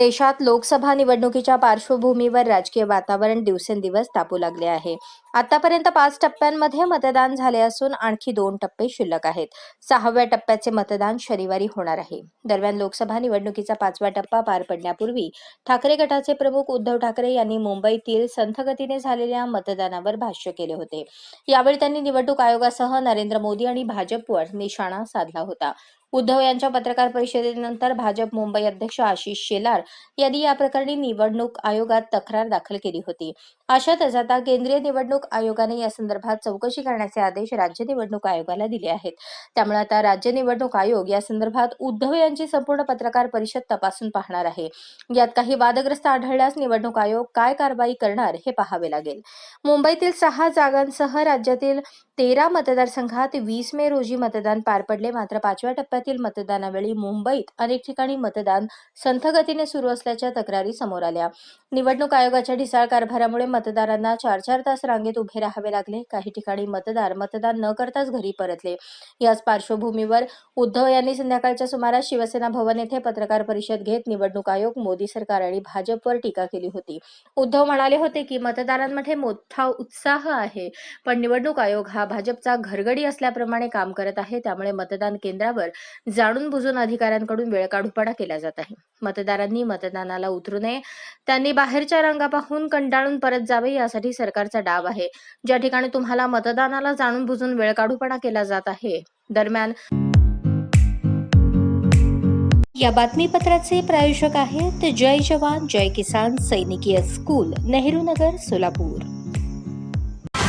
देशात लोकसभा निवडणुकीच्या पार्श्वभूमीवर राजकीय वातावरण दिवसेंदिवस तापू लागले आहे. आतापर्यंत पाच टप्प्यांमध्ये मतदान झाले असून आणखी दोन टप्पे शिल्लक आहेत. सहाव्या टप्प्याचे मतदान शनिवारी होणार आहे. दरम्यान लोकसभा निवडणुकीचा पाचवा टप्पा पार पडण्यापूर्वी ठाकरे गटाचे प्रमुख उद्धव ठाकरे यांनी मुंबईतील संथगतीने झालेल्या मतदानावर भाष्य केले होते. यावेळी त्यांनी निवडणूक आयोगासह नरेंद्र मोदी आणि भाजपवर निशाणा साधला होता. उद्धव यांच्या पत्रकार परिषदेनंतर भाजप मुंबई अध्यक्ष आशिष शेलार यांनी या प्रकरणी निवडणूक आयोगात तक्रार दाखल केली होती. अशातच आता केंद्रीय निवडणूक आयोगाने या संदर्भात चौकशी करण्याचे आदेश राज्य निवडणूक आयोगाला दिले आहेत. त्यामुळे आता राज्य निवडणूक आयोग या संदर्भात उद्धव यांची संपूर्ण पत्रकार परिषद तपासून पाहणार आहे. यात काही वादग्रस्त आढळल्यास निवडणूक आयोग काय कारवाई करणार हे पाहावे लागेल. मुंबईतील सहा जागांसह राज्यातील तेरा मतदारसंघात वीस मे रोजी मतदान पार पडले. मात्र पाचव्या टप्प्यातील मतदानावेळी मुंबईत अनेक ठिकाणी मतदान संथगतीने सुरू असल्याच्या तक्रारी समोर आल्या. निवडणूक आयोगाच्या ढिसाळ कारभारामुळे मतदारांना चार चार तास रांगेत उभे राहावे लागले. काही ठिकाणी मतदार मतदान न करताच घरी परतले. याच पार्श्वभूमीवर उद्धव यांनी संध्याकाळच्या सुमारास शिवसेना भवन येथे पत्रकार परिषद घेत निवडणूक आयोग मोदी सरकार आणि भाजपवर टीका केली होती. उद्धव म्हणाले होते की मतदारांमध्ये मोठा उत्साह आहे पण निवडणूक आयोग हा भाजपचा घरगडी असल्याप्रमाणे काम करत आहे त्यामुळे मतदान केंद्रावर जाणून बुजून अधिकाऱ्यांकडून वेळकाढूपणा केला जात आहे. मतदारांनी मतदानाला उतरू नये त्यांनी बाहेरच्या रंगा पाहून कंटाळून परत जावे यासाठी सरकारचा डाव आहे. ज्या ठिकाणी तुम्हाला मतदानाला जाणून बुजून वेळकाढूपणा केला जात आहे दरम्यान या बातमीपत्राचे प्रायोजक आहेत जय जवान जय किसान सैनिकीय स्कूल नेहरू नगर सोलापूर.